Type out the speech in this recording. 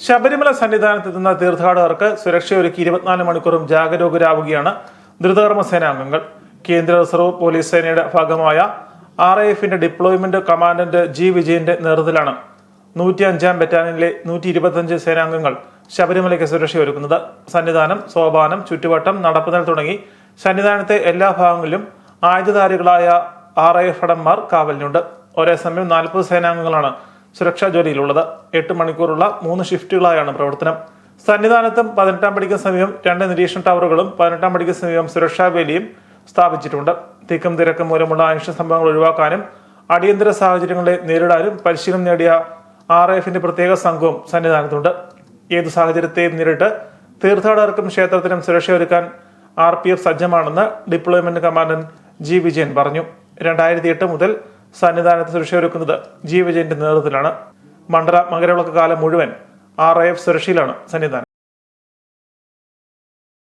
ശബരിമല സന്നിധാനത്തെത്തുന്ന തീർത്ഥാടകർക്ക് സുരക്ഷയൊരുക്കി ഇരുപത്തിനാല് മണിക്കൂറും ജാഗരൂകരാവുകയാണ് ദ്രുതകർമ്മ സേനാംഗങ്ങൾ കേന്ദ്ര റിസർവ് പോലീസ് സേനയുടെ ഭാഗമായ ആർ ഐ എഫിന്റെ ഡിപ്ലോയ്മെന്റ് കമാൻഡന്റ് ജി വിജയന്റെ നേതൃത്വത്തിലാണ് നൂറ്റി അഞ്ചാം ബറ്റാലിയനിലെ നൂറ്റി ഇരുപത്തിയഞ്ച് സേനാംഗങ്ങൾ ശബരിമലയ്ക്ക് സുരക്ഷയൊരുക്കുന്നത് സന്നിധാനം സോപാനം ചുറ്റുവട്ടം നടപ്പുതൽ തുടങ്ങി സന്നിധാനത്തെ എല്ലാ ഭാഗങ്ങളിലും ആയുധധാരികളായ ആർ ഐ എഫ് ഭടന്മാർ കാവലിനുണ്ട്. ഒരേ സമയം നാൽപ്പത് സേനാംഗങ്ങളാണ് സുരക്ഷാ ജോലിയിലുള്ളത്. എട്ട് മണിക്കൂറുള്ള മൂന്ന് ഷിഫ്റ്റുകളായാണ് പ്രവർത്തനം. സന്നിധാനത്തും പതിനെട്ടാം പടിക്ക് സമീപം രണ്ട് നിരീക്ഷണ ടവറുകളും പതിനെട്ടാം പടിക്ക് സമീപം സുരക്ഷാ വേലിയും സ്ഥാപിച്ചിട്ടുണ്ട്. തിക്കും തിരക്കും മൂലമുള്ള അനിഷ്ട സംഭവങ്ങൾ ഒഴിവാക്കാനും അടിയന്തര സാഹചര്യങ്ങളെ നേരിടാനും പരിശീലനം നേടിയ ആർ എഫിന്റെ പ്രത്യേക സംഘവും സന്നിധാനത്തുണ്ട്. ഏതു സാഹചര്യത്തെയും നേരിട്ട് തീർത്ഥാടകർക്കും ക്ഷേത്രത്തിനും സുരക്ഷയൊരുക്കാൻ ആർ പി എഫ് സജ്ജമാണെന്ന് ഡിപ്ലോയ്മെന്റ് കമാൻഡന്റ് ജി വിജയൻ പറഞ്ഞു. രണ്ടായിരത്തി എട്ട് മുതൽ സന്നിധാനത്ത് സുരക്ഷയൊരുക്കുന്നത് ജീവജയന്റെ നേതൃത്വത്തിലാണ്. മണ്ഡല മകരവിളക്ക് കാലം മുഴുവൻ ആർ ഐ എഫ് സുരക്ഷയിലാണ് സന്നിധാനം.